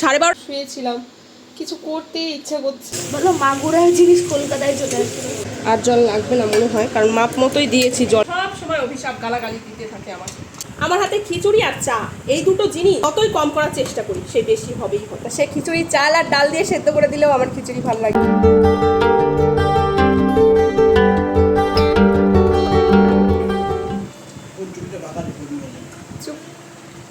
সাড়ে বারো শুয়েছিলাম। কিছু করতে ইচ্ছা করছে। বলো মাগুরার জিনিস কলকাতায় চলে আসবে আর জল লাগবে না মনে হয় কারণ মাপ মতোই দিয়েছি জল। সব সময় অভিশাপ গালাগালি দিতে থাকে আমার। আমার হাতে খিচুড়ি আর চা এই দুটো জিনিস যতই কম করার চেষ্টা করি সে বেশি হবেই হবে সে খিচুড়ি চাল আর ডাল দিয়ে সেদ্ধ করে দিলেও আমার খিচুড়ি ভালো লাগে।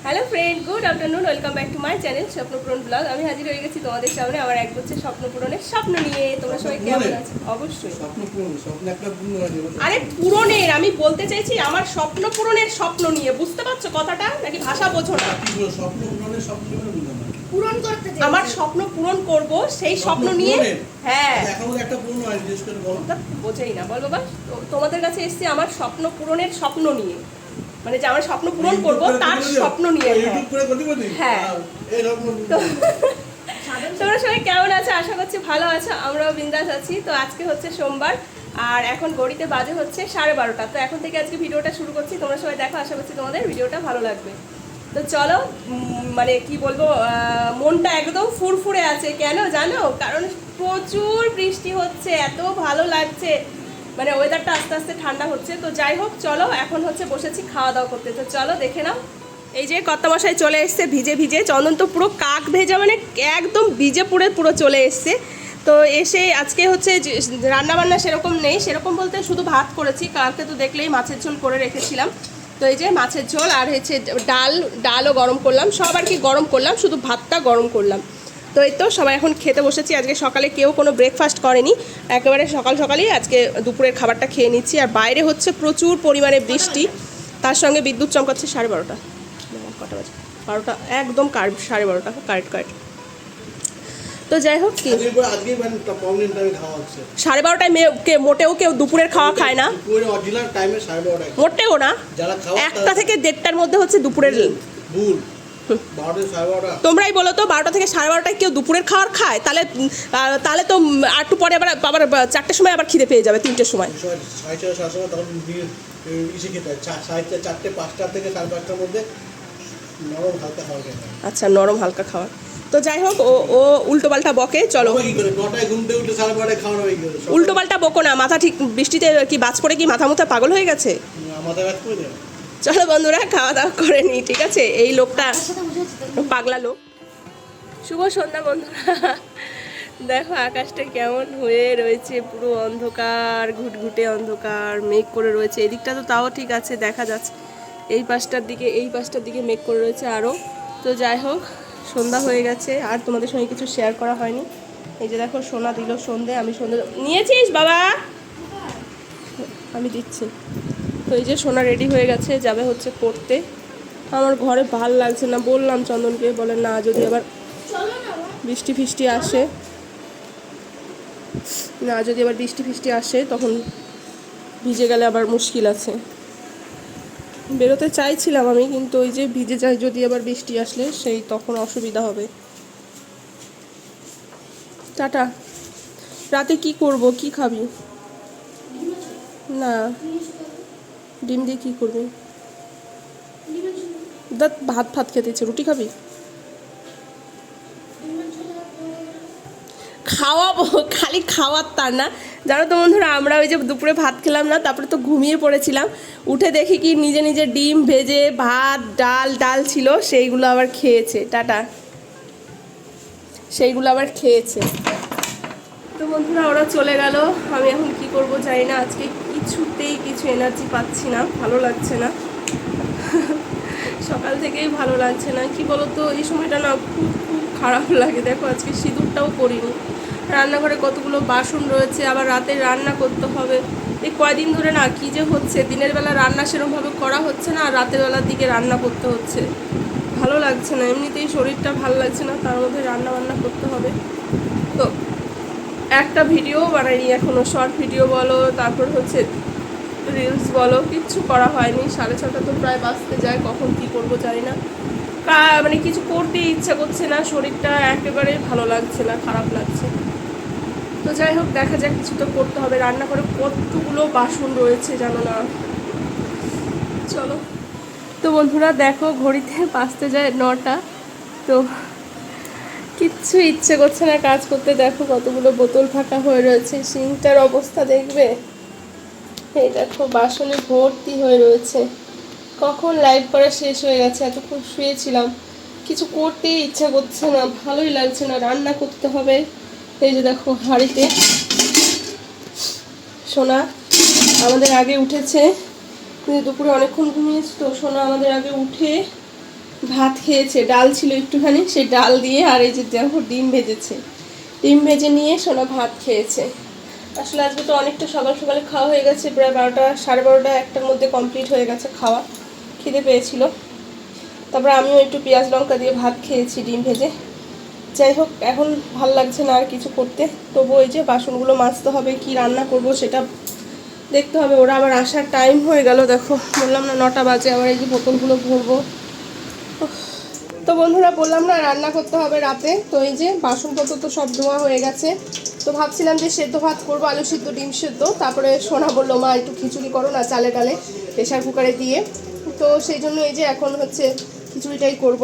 Hello friend good afternoon welcome back to my channel Swapnapuran blog আমি হাজির হয়ে গেছি তোমাদের সামনে আমার এক বছর স্বপ্নপূরণের স্বপ্ন নিয়ে। তোমরা সবাই কেমন আছো? অবশ্যই। আরে পূরণের আমি বলতে চাইছি আমার স্বপ্ন পূরণের স্বপ্ন নিয়ে। বুঝতে পারছ কথাটা? নাকি ভাষা বোঝো না? পূরণ করতে আমার স্বপ্ন পূরণ করব সেই স্বপ্ন নিয়ে। হ্যাঁ। তা বোঝেই না বল বাবা। তোমাদের কাছে এসেছি আমার স্বপ্ন পূরণের স্বপ্ন নিয়ে। মানে যে আমার স্বপ্ন পূরণ করব তার স্বপ্ন নিয়ে হ্যাঁ। তোমরা সবাই কেমন আছো? আশা করছি ভালো আছো। আমরাও বিন্দাস আছি। তো আজকে হচ্ছে সোমবার আর এখন গড়িতে বাজে হচ্ছে সাড়ে বারোটা। তো এখন থেকে আজকে ভিডিওটা শুরু করছি। তোমরা সবাই দেখো আশা করছি তোমাদের ভিডিওটা ভালো লাগবে। তো চলো মানে কি বলব আহ, মনটা একদম ফুরফুরে আছে। কেন জানো? কারণ প্রচুর বৃষ্টি হচ্ছে এত ভালো লাগছে। মানে ওয়েদারটা আস্তে আস্তে ঠান্ডা হচ্ছে। তো যাই হোক, চলো, এখন হচ্ছে বসেছি খাওয়া দাওয়া করতে। তো চলো, দেখে নাও। এই যে কর্তামশাই চলে এসছে ভিজে ভিজে। চন্দন তো পুরো কাক ভেজা মানে একদম ভিজে পুরে পুরো চলে এসছে। তো এসে আজকে হচ্ছে রান্না বান্না সেরকম নেই। সেরকম বলতে শুধু ভাত করেছি। কালকে তো দেখলেই মাছের ঝোল করে রেখেছিলাম। তো এই যে মাছের ঝোল আর হচ্ছে ডাল, ডালও গরম করলাম। সব আর কি গরম করলাম, শুধু ভাতটা গরম করলাম। তো এই তো সবাই এখন খেতে বসেছি। আজকে সকালে কেউ কোনো ব্রেকফাস্ট করেনি। একেবারে সকাল সকালই আজকে দুপুরের খাবারটা খেয়ে নিচ্ছি। আর বাইরে হচ্ছে প্রচুর পরিমাণে বৃষ্টি। তার সঙ্গে বিদ্যুৎ চমকাচ্ছে সাড়ে বারোটা। কটা বাজে? বারোটা একদম সাড়ে বারোটা। Correct correct. তো যাই হোক কি। মানে সাড়ে বারোটায় মেয়ে কে মোটেও কেউ দুপুরের খাওয়া খায় না। মোটেও না। একটা থেকে দেড়টার মধ্যে হচ্ছে দুপুরের ভুল। তোমরাই বলো তো বারোটা থেকে সাড়ে বারোটায় কেউ দুপুরের খাবার খায়? তাহলে তাহলে তো একটু পরে আবার আবার চারটের সময় আবার খিদে পেয়ে যাবে তিনটের সময়। চারটে পাঁচটা থেকে সাড়ে পাঁচটার মধ্যে নরম হালকা খাওয়া আচ্ছা নরম হালকা খাওয়া তো যাই হোক ও ও উল্টো পাল্টা বকে চলো। হবে কি করে? নটায় ঘুম থেকে উঠে সাড়ে বারোটায় খাওয়া হবে কি করে সব- উল্টো পাল্টা বকো না মাথা ঠিক বৃষ্টিতে কি বাজ পড়ে কি মাথা মুথা পাগল হয়ে গেছে? মাথা চলো বন্ধুরা খাওয়া দাওয়া করে নি, ঠিক আছে? এই লোকটা পাগলা লোক। শুভ সন্ধ্যা বন্ধুরা। দেখো আকাশটা কেমন হয়ে রয়েছে, পুরো অন্ধকার, ঘুটঘুটে অন্ধকার, মেঘ করে রয়েছে। এদিকটা তো তাও ঠিক আছে, দেখা যাচ্ছে। এই পাশটার দিকে, এই পাশটার দিকে মেঘ করে রয়েছে আরও তো যাই হোক, সন্ধ্যা হয়ে গেছে, আর তোমাদের সঙ্গে কিছু শেয়ার করা হয়নি। এই যে দেখো, সোনা দিল সন্ধে, আমি সন্ধে নিয়েছিস, বাবা? আমি দিচ্ছি। তো এই যে সোনা রেডি হয়ে গেছে, যাবে হচ্ছে পড়তে। আমার ঘরে ভালো লাগছে না, বললাম চন্দনকে, বলে না, যদি আবার। বৃষ্টি ফিষ্টি আসে, না, যদি আবার বৃষ্টি ফিষ্টি আসে, তখন ভিজে গেলে আবার মুশকিল আছে। বেরোতে চাইছিলাম আমি, কিন্তু ওই যে ভিজে যায়, যদি আবার বৃষ্টি আসলে, সেই তখন অসুবিধা হবে। টাটা। রাতে কি করব, কি খাবি? না। ডিম দিয়ে কী করবি? দাঁত ভাত ভাত খেতে ইচ্ছে, রুটি খাবি? খাওয়াবো, খালি খাওয়ার তার না। জানো তো বন্ধুরা, আমরা ওই যে দুপুরে ভাত খেলাম না, তারপরে তো ঘুমিয়ে পড়েছিলাম। উঠে দেখি কি নিজে নিজে ডিম ভেজে ভাত, ডাল ডাল ছিল, সেইগুলো আবার খেয়েছে। টাটা। সেইগুলো আবার খেয়েছে। তো বন্ধুরা, ওরা চলে গেল। আমি এখন কি করব জানি না, আজকে কিছুতেই কিছু এনার্জি পাচ্ছি না, ভালো লাগছে না। সকাল থেকেই ভালো লাগছে না। কি বলতো, এই সময়টা না খুব খুব খারাপ লাগে। দেখো, আজকে সিঁদুরটাও করিনি রান্নাঘরে কতগুলো বাসন রয়েছে, আবার রাতে রান্না করতে হবে। এই কয়দিন ধরে না কি যে হচ্ছে, দিনের বেলা রান্না সেরকমভাবে করা হচ্ছে না, আর রাতের বেলার দিকে রান্না করতে হচ্ছে। ভালো লাগছে না, এমনিতেই শরীরটা ভালো লাগছে না, তার মধ্যে রান্না বান্না করতে হবে। তো একটা ভিডিও বানাইনি, এখনও শর্ট ভিডিও বলো, তারপর হচ্ছে রিলস বলো, কিচ্ছু করা হয়নি। সাড়ে ছটা তো প্রায় বাঁচতে যায়, কখন কি করব জানি না। মানে কিছু করতেই ইচ্ছা করছে না, শরীরটা একেবারে ভালো লাগছে না, খারাপ লাগছে। তো যাই হোক, দেখা যাক, কিছু তো করতে হবে। রান্না করে কতগুলো বাসন রয়েছে জানো না? চলো। তো বন্ধুরা, দেখো, ঘড়িতে বাঁচতে যায় নটা। তো কিচ্ছু ইচ্ছে করছে না কাজ করতে। দেখো কতগুলো বোতল ফাঁকা হয়ে রয়েছে। সিংটার অবস্থা দেখবে। এই দেখো, বাসনে ভর্তি হয়ে রয়েছে। কখন লাইভ করা শেষ হয়ে গেছে? এতক্ষণ শুয়েছিলাম। কিছু করতেই ইচ্ছা করছে না, ভালোই লাগছে না। রান্না করতে হবে। এই যে দেখো, হাঁড়িতে। সোনা আমাদের আগে উঠেছে। দুপুরে অনেকক্ষণ ঘুমিয়েছি তো, সোনা আমাদের আগে উঠে ভাত খেয়েছে, ডাল ছিল একটুখানি, সেই ডাল দিয়ে আর এই যে দেখো ডিম ভেজেছে। ডিম ভেজে নিয়ে সোনা ভাত খেয়েছে। আসলে আজকে তো অনেকটা সকাল সকালে খাওয়া হয়ে গেছে, প্রায় বারোটা, সাড়ে বারোটা একটার মধ্যে কমপ্লিট হয়ে গেছে খাওয়া। খিদে পেয়েছিল। তারপরে আমিও একটু পেঁয়াজ লঙ্কা দিয়ে ভাত খেয়েছি ডিম ভেজে। যাই হোক, এখন ভালো লাগছে না আর কিছু করতে। তবু ওই যে বাসনগুলো মাজতে হবে, কি রান্না করব সেটা দেখতে হবে। ওরা আবার আসার টাইম হয়ে গেল, দেখো। বললাম না, নটা বাজে, আবার এই যে বোতলগুলো ভরবো। তো বন্ধুরা বললাম না, রান্না করতে হবে রাতে। তো এই যে বাসনপত্র তো সব ধোয়া হয়ে গেছে। তো ভাবছিলাম যে সেদ্ধ ভাত করব, আলু সিদ্ধ, ডিম সেদ্ধ। তারপরে সোনা বলল, মা, একটু খিচুড়ি করো না চালে ডালে প্রেশার কুকারে দিয়ে। তো সেই জন্য এই যে এখন হচ্ছে খিচুড়িটাই করব।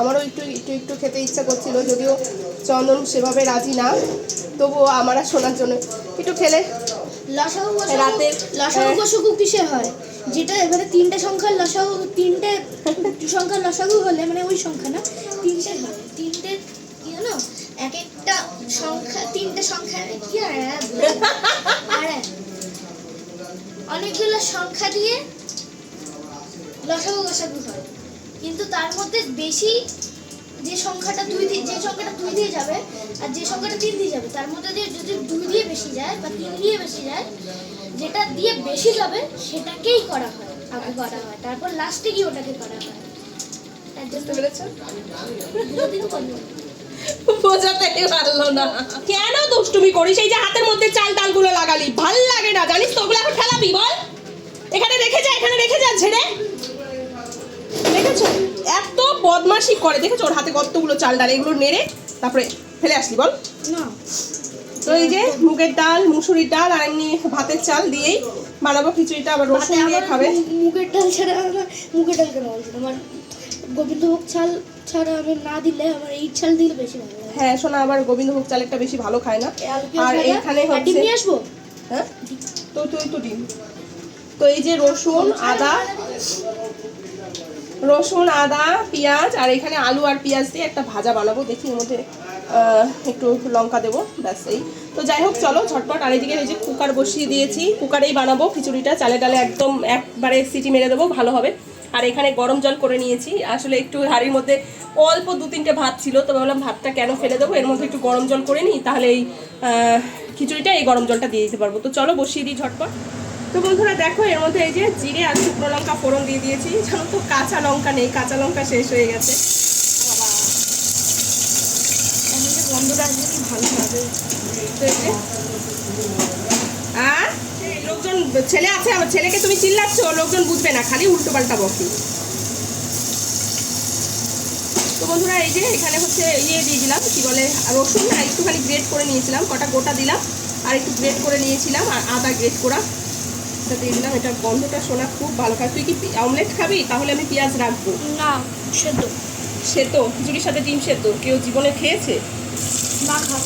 আমারও একটু একটু একটু খেতে ইচ্ছা করছিল, যদিও চন্দন সেভাবে রাজি না। তবুও আমার আর শোনার জন্য একটু খেলে। লসাগু রাতের লসাগু হ্যাঁ। গসাগু কিসের হয়? যেটা এবারে তিনটে সংখ্যার লসাগু তিনটে সংখ্যার লসাগু হলে মানে ওই সংখ্যা না তিনটে হয়। তিনটে কি জানো? এক একটা সংখ্যা তিনটে সংখ্যা কি আর আর অনেকগুলো সংখ্যা দিয়ে লসাগু গসাগু হয়। কিন্তু তার মধ্যে বেশি যে সংখ্যাটা দুই দিয়ে যে সংখ্যাটা দুই দিয়ে যাবে আর যে সংখ্যাটা তিন দিয়ে যাবে তার মধ্যে দিয়ে যদি দুই দিয়ে বেশি যায় বা তিন দিয়ে বেশি যায় যেটা দিয়ে বেশি যাবে সেটাকেই করা হয় আগে করা হয় তারপর লাস্টে গিয়ে ওটাকে করা হয়। বুঝতে পারল না। কেন দুষ্টুমি করিস? এই যে হাতের মধ্যে চাল ডালগুলো লাগালি ভালো লাগে না জানিস তো? ওগুলো এখন বল। এখানে রেখে যা এখানে রেখে যা ছেড়ে বদমাশি করে দেখেছ? ওর হাতে কতগুলো চাল ডাল এগুলো নেড়ে তারপরে ফেলে আসলি বল। না। তো এই যে মুগের ডাল মুসুরির ডাল আর এমনি ভাতের চাল দিয়েই বানাবো খিচুড়িটা আবার রসুন দিয়ে খাবে। মুগের ডাল ছাড়া আমার মুগের ডাল কেন বলছি আমার গোবিন্দভোগ চাল ছাড়া আমি না দিলে আমার এই চাল দিলে বেশি ভালো হ্যাঁ। শোনা আবার গোবিন্দভোগ চালেরটা বেশি ভালো খায় না। আর এইখানে হচ্ছে নিয়ে আসব? হ্যাঁ? তো তুই তো ডিম। তো এই যে রসুন আদা রসুন, আদা, পেঁয়াজ, আর এখানে আলু আর পেঁয়াজ দিয়ে একটা ভাজা বানাবো। দেখি এর মধ্যে একটু লঙ্কা দেবো, ব্যাস এই। তো যাই হোক, চলো ঝটপট। আর এদিকে এই যে কুকার বসিয়ে দিয়েছি, কুকারেই বানাবো খিচুড়িটা। চালে ডালে একদম একবারে সিটি মেরে দেবো, ভালো হবে। আর এখানে গরম জল করে নিয়েছি। আসলে একটু হাঁড়ির মধ্যে অল্প দু তিনটে ভাত ছিল, তো ভাবলাম ভাতটা কেন ফেলে দেবো? এর মধ্যে একটু গরম জল করে নিই, তাহলে এই খিচুড়িটা এই গরম জলটা দিয়ে দিতে পারব। তো চলো বসিয়ে দিই ঝটপট। তো বন্ধুরা দেখো, এর মধ্যে এই যে জিরে আর শুকনো লঙ্কা ফোড়ন দিয়ে দিয়েছি। জানো তো, কাঁচা লঙ্কা নেই, কাঁচা লঙ্কা শেষ হয়ে গেছে। বাবা। ভালো হবে তো? লোকজন, ছেলে আছে আমার ছেলেকে তুমি চিল্লাচ্ছ, লোকজন বুঝবে না, খালি উল্টো পাল্টা বকি। তো বন্ধুরা, এই যে এখানে হচ্ছে ইয়ে দিয়ে দিলাম, কি বলে, রসুন একটুখানি গ্রেট করে নিয়েছিলাম, কটা গোটা দিলাম, আর একটু গ্রেট করে নিয়েছিলাম, আর আদা গ্রেট করা। এটা দিয়ে দিলাম এটা গন্ধটা শোনা খুব ভালো। খায় তুই কি অমলেট খাবি? তাহলে আমি পেঁয়াজ রাখব। না সেদ্ধ। সেদ্ধ? খিচুড়ির সাথে ডিম সেদ্ধ? কেউ জীবনে খেয়েছে? না খাও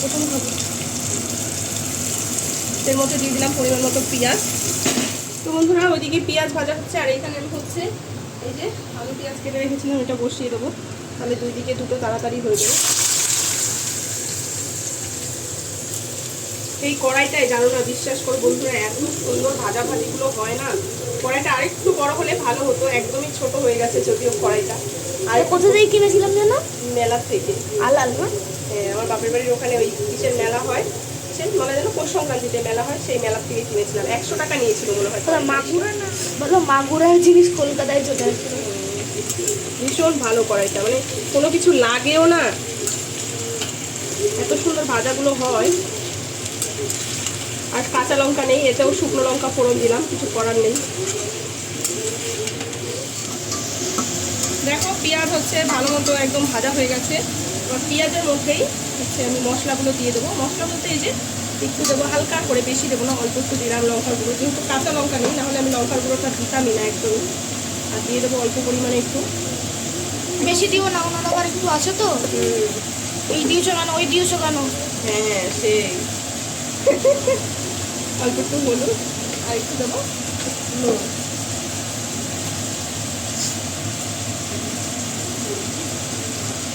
প্রথম খাব। এর মধ্যে দিয়ে দিলাম পরিমাণ মতো পেঁয়াজ। তো বন্ধুরা ওইদিকে পেঁয়াজ ভাজা হচ্ছে আর এইখানে আমি হচ্ছে এই যে আলু পেঁয়াজ কেটে রেখেছিলাম এটা বসিয়ে দেবো। তাহলে দুই দিকে দুটো তাড়াতাড়ি হয়ে যাবে। এই কড়াইটাই জানো না বিশ্বাস করে বন্ধুরা এত সুন্দর ভাজা ভাজিগুলো হয় না। কড়াইটা আরেকটু বড় হলে ভালো হতো একদমই ছোট হয়ে গেছে যদিও কড়াইটা। আর কোথা থেকে কিনেছিলাম যেন মেলা থেকে। আলাল না হ্যাঁ, আমার বাপের বাড়ির ওখানে ওই কিসের মেলা হয়। কিসের মানে যেন পৌষ সংক্রান্তিতে মেলা হয় সেই মেলা থেকে কিনেছিলাম। একশো টাকা নিয়েছিল মনে হয় মাগুরা না? বলো মাগুরার জিনিস কলকাতায় চলে ভীষণ ভালো কড়াইটা মানে কোনো কিছু লাগেও না। এত সুন্দর ভাজাগুলো হয়। আর কাঁচা লঙ্কা নেই এতেও শুকনো লঙ্কা ফোড়ন দিলাম কিছু করার নেই। দেখো পেঁয়াজ হচ্ছে ভালো মতো একদম ভাজা হয়ে গেছে। এবার পেঁয়াজের মধ্যেই হচ্ছে আমি মশলাগুলো দিয়ে দেবো। মশলা বলতে এই যে একটু দেবো হালকা করে বেশি দেবো না অল্প একটু দিলাম লঙ্কার গুঁড়ো। যেহেতু কাঁচা লঙ্কা নেই নাহলে আমি লঙ্কার গুঁড়োটা দিতামই না একদমই আর দিয়ে দেবো অল্প পরিমাণে একটু। বেশি দিও না আবার একটু আছে তো? এই দিয়েছ কেন? ওই দিয়েছ কেন? হ্যাঁ সেই। অল্প একটু হলুদ আর একটু দেবো নুন।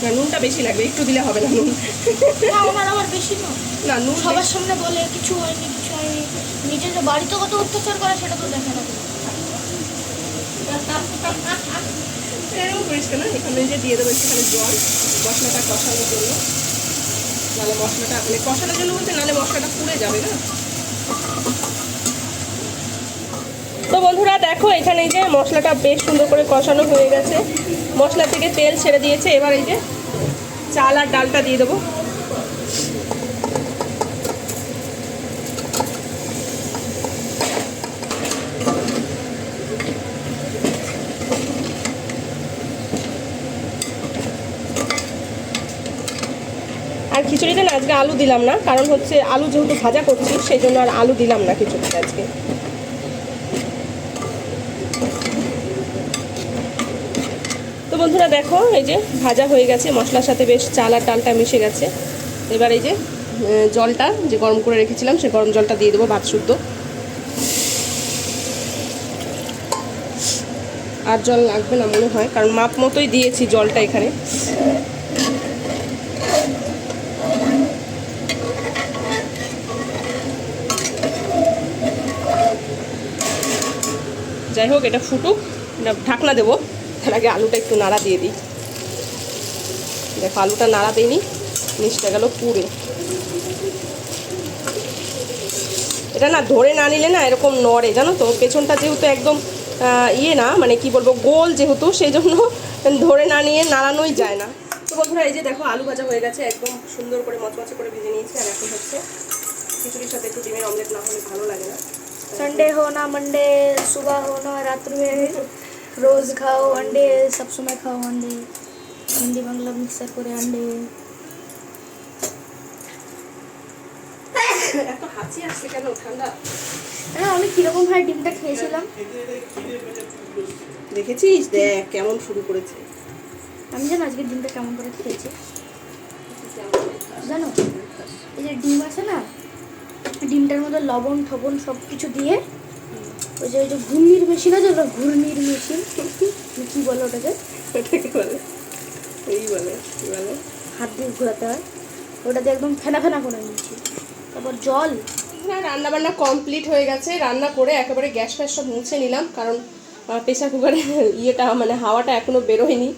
না নুনটা বেশি লাগবে একটু দিলে হবে না নুন। না ওনার আবার বেশি না না নুন সবার সামনে বলে কিছু হয়নি কিছু হয়নি। নিজের যে বাড়িতে কত অত্যাচার করে সেটা তো দেখে না এরকম করিস কেন? এখানে যে দিয়ে দেবো একটুখানি জল মশলাটা কষানোর জন্য। নাহলে মশলাটা মানে কষানোর জন্য বলতে নাহলে মশলাটা পুড়ে যাবে না? তো বন্ধুরা, দেখো, এখানে এই যে মশলাটা বেশ সুন্দর করে কষানো হয়ে গেছে। মশলা থেকে তেল ছেড়ে দিয়েছে। এবার এই যে চাল আর ডালটা দিয়ে দেবো। আর খিচুড়িতে না আজকে আলু দিলাম না, কারণ হচ্ছে আলু যেহেতু ভাজা করছি সেই জন্য আর আলু দিলাম না খিচুড়িতে আজকে। তো বন্ধুরা দেখো, এই যে ভাজা হয়ে গেছে, মশলার সাথে বেশ চাল আর ডালটা মিশে গেছে। এবার এই যে জলটা যে গরম করে রেখেছিলাম, সে গরম জলটা দিয়ে দেবো ভাত শুদ্ধ। আর জল লাগবে না মনে হয়, কারণ মাপ মতোই দিয়েছি জলটা এখানে। যাই হোক, এটা ফুটুক। ঢাকনা দেবো। তার আগে আলুটা একটু নাড়া দিয়ে দিই। দেখো, আলুটা নাড়া দিইনি। নিচটা গেল পুড়ে। এটা না, ধরে না নিলে না এরকম নড়ে। জানো তো, পেছনটা যেহেতু একদম ইয়ে না মানে কি বলব, গোল যেহেতু সেই জন্য ধরে না নিয়ে নাড়ানোই যায় না। তো বন্ধুরা, এই যে দেখো, আলু ভাজা হয়ে গেছে। একদম সুন্দর করে মচমচে করে ভেজে নিয়েছি। আর এখন হচ্ছে খিচুড়ির সাথে একটু ডিমের অমলেট না হলে ভালো লাগে না। संडे हो ना मंडे सुबह हो ना रात्र में रोज खाओ अंडे सब समय खाओ अंडे हिंदी बांग्ला मिक्सर করে अंडे এত হাঁচি আসছে কেন ঠান্ডা হ্যাঁ আমি কিরকম ভাবে ডিমটা খেয়েছিলাম দেখেছিস দেখ কেমন শুরু করেছে আমি জানো আজকে ডিমটা কেমন করে খেয়েছি জানো এই যে ডিম আছে না ডিমটার মধ্যে লবণ ঠবণ সব কিছু দিয়ে ওই যে ওই যে ঘূর্ণির মেশিন আছে ওটা ঘূর্ণির মেশিন কি বলে ওটাকে? ওটাকে বলে। এই বলে কি বলে? হাত দিয়ে ঘোরাতে হয়। ওটা দিয়ে একদম ফেনা ফেনা করে নিয়েছি তারপর জল। হ্যাঁ রান্না বান্না কমপ্লিট হয়ে গেছে। রান্না করে একেবারে গ্যাস ফ্যাস সব মুছে নিলাম কারণ প্রেশার কুকারে ইয়েটা মানে হাওয়াটা এখনও বেরোয়নি।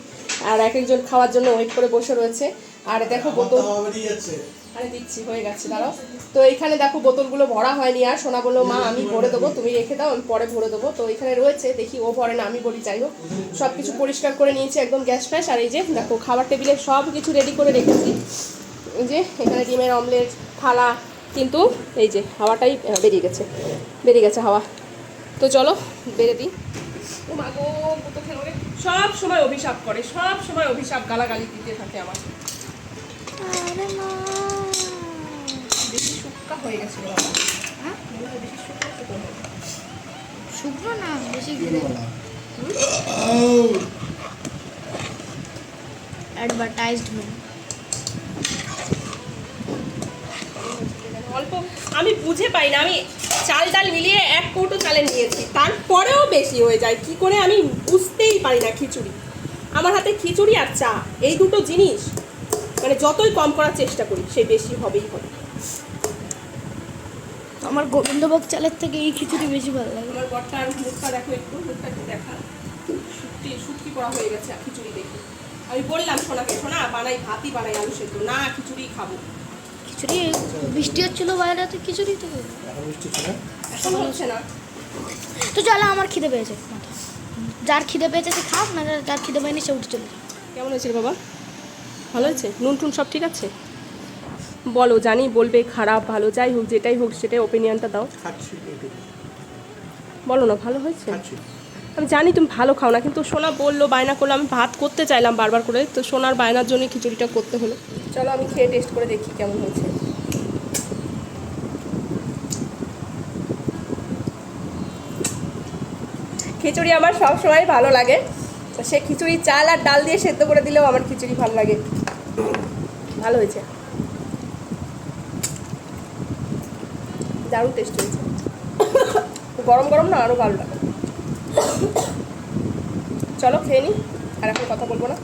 আর এক একজন খাওয়ার জন্য ওয়েট করে বসে রয়েছে। আর দেখো বোতল যাচ্ছে আরে দিচ্ছি, হয়ে গেছে, দাঁড়াও। তো এখানে দেখো বোতলগুলো ভরা হয়নি আর সোনা বলল, মা, আমি ভরে দেবো, তুমি রেখে দাও, আমি পরে ভরে দেবো। তো এখানে রয়েছে, দেখি ও ভরে না, আমি বলি, যাই হোক। সব কিছু পরিষ্কার করে নিয়েছি, একদম গ্যাস ফ্যাস, আর এই যে, দেখো, খাবার টেবিলে সব কিছু রেডি করে রেখেছি। যে, এখানে ডিমের অমলেট থালা, কিন্তু এই যে, হাওয়াটাই বেরিয়ে গেছে বেরিয়ে গেছে হাওয়া। তো চলো, বেড়ে দিই। ও মা গো, কত খেলো সব সময় অভিশাপ করে, সব সময় অভিশাপ, গালাগালি দিতে থাকে আমার। বেশি শুক্কা হয়ে গেছে বাবা। হ্যাঁ? বেশি শুক্কা শুকনো না বেশি অ্যাডভার্টাইজমেন্ট অল্প আমি বুঝে পাই না আমি চাল ডাল মিলিয়ে এক কৌটো চালে নিয়েছি। তারপরেও বেশি হয়ে যায় কি করে আমি বুঝতেই পারি না খিচুড়ি। আমার হাতে খিচুড়ি আর চা এই দুটো জিনিস মানে যতই কম করার চেষ্টা করি সে বেশি হবেই হবে আমার গোবিন্দভোগ চালের থেকে এই খিচুড়ি বেশি ভালো লাগে। আমার বরটার মুখটা দেখো একটু মুখটা একটু দেখা। সুটকি সুটকি করা হয়ে গেছে আর খিচুড়ি দেখে। আমি বললাম সোনাকে সোনা বানাই ভাতই বানাই আলু সেদ্ধ না খিচুড়ি খাব। খিচুড়ি বৃষ্টি হচ্ছিল বাইরে তো খিচুড়ি তো এখন মিষ্টি ছিল এখন হচ্ছে না। তো চলো আমার খিদে পেয়েছে। যার খিদে পেয়েছে সে খাক না যার- যার খিদে পায়নি সে উঠে চলে। কেমন হয়েছে বাবা? ভালো হয়েছে? নুন টুন সব ঠিক আছে? বলো, জানি, বলবে, খারাপ, ভালো, যাই হোক, যেটাই হোক, সেটাই ওপিনিয়নটা দাও। বলো না, ভালো হয়েছে? আমি জানি তুমি ভালো খাও না, কিন্তু সোনা বলল, বায়না করল, আমি ভাত করতে চাইলাম বারবার করে, তো সোনার বায়নার জন্য খিচুড়িটা করতে হলো। চলো, আমি খেয়ে টেস্ট করে দেখি কেমন হয়েছে। খিচুড়ি আমার সব সময় ভালো লাগে। সে খিচুড়ি চাল আর ডাল দিয়ে সেদ্ধ করে দিলেও আমার খিচুড়ি ভালো লাগে। ভালো হয়েছে। দারুণ টেস্ট হয়েছে। গরম গরম না আরও ভালো লাগে। চলো খেয়ে নিই আর এখন কথা বলব না।